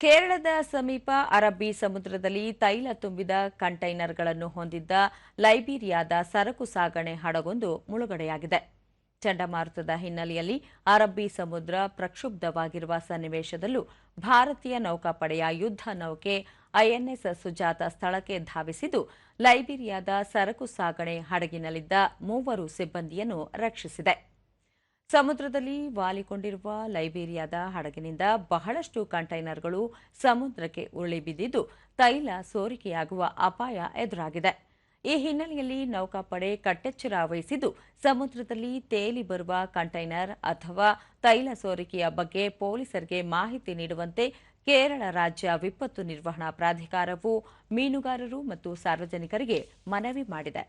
ಕೇರಳದ ಸಮೀಪ ಅರಬ್ಬಿ ಸಮುದ್ರದಲ್ಲಿ ತೈಲ ತುಂಬಿದ ಕಂಟೈನರ್ಗಳನ್ನು ಹೊಂದಿದ್ದ ಲೈಬೀರಿಯಾದ ಸರಕು ಸಾಗಣೆ ಹಡಗೊಂದು ಮುಳುಗಡೆಯಾಗಿದೆ. ಚಂಡಮಾರುತದ ಹಿನ್ನೆಲೆಯಲ್ಲಿ ಅರಬ್ಬಿ ಸಮುದ್ರ ಪ್ರಕ್ಷುಬ್ಧವಾಗಿರುವ ಸನ್ನಿವೇಶದಲ್ಲೂ ಭಾರತೀಯ ನೌಕಾಪಡೆಯ ಯುದ್ಧ ನೌಕೆ ಐಎನ್ಎಸ್ ಸುಜಾತ ಸ್ಥಳಕ್ಕೆ ಧಾವಿಸಿದ್ದು, ಲೈಬೀರಿಯಾದ ಸರಕು ಸಾಗಣೆ ಹಡಗಿನಲ್ಲಿದ್ದ ಮೂವರು ಸಿಬ್ಬಂದಿಯನ್ನು ರಕ್ಷಿಸಿದೆ. ಸಮುದ್ರದಲ್ಲಿ ವಾಲಿಕೊಂಡಿರುವ ಲೈಬೇರಿಯಾದ ಹಡಗಿನಿಂದ ಬಹಳಷ್ಟು ಕಂಟೈನರ್ಗಳು ಸಮುದ್ರಕ್ಕೆ ಉರುಳಿ ಬಿದ್ದಿದ್ದು, ತೈಲ ಸೋರಿಕೆಯಾಗುವ ಅಪಾಯ ಎದುರಾಗಿದೆ. ಈ ಹಿನ್ನೆಲೆಯಲ್ಲಿ ನೌಕಾಪಡೆ ಕಟ್ಟೆಚ್ಚರ ವಹಿಸಿದ್ದು, ಸಮುದ್ರದಲ್ಲಿ ತೇಲಿ ಬರುವ ಕಂಟೈನರ್ ಅಥವಾ ತೈಲ ಸೋರಿಕೆಯ ಬಗ್ಗೆ ಪೊಲೀಸರಿಗೆ ಮಾಹಿತಿ ನೀಡುವಂತೆ ಕೇರಳ ರಾಜ್ಯ ವಿಪತ್ತು ನಿರ್ವಹಣಾ ಪ್ರಾಧಿಕಾರವು ಮೀನುಗಾರರು ಮತ್ತು ಸಾರ್ವಜನಿಕರಿಗೆ ಮನವಿ ಮಾಡಿದೆ.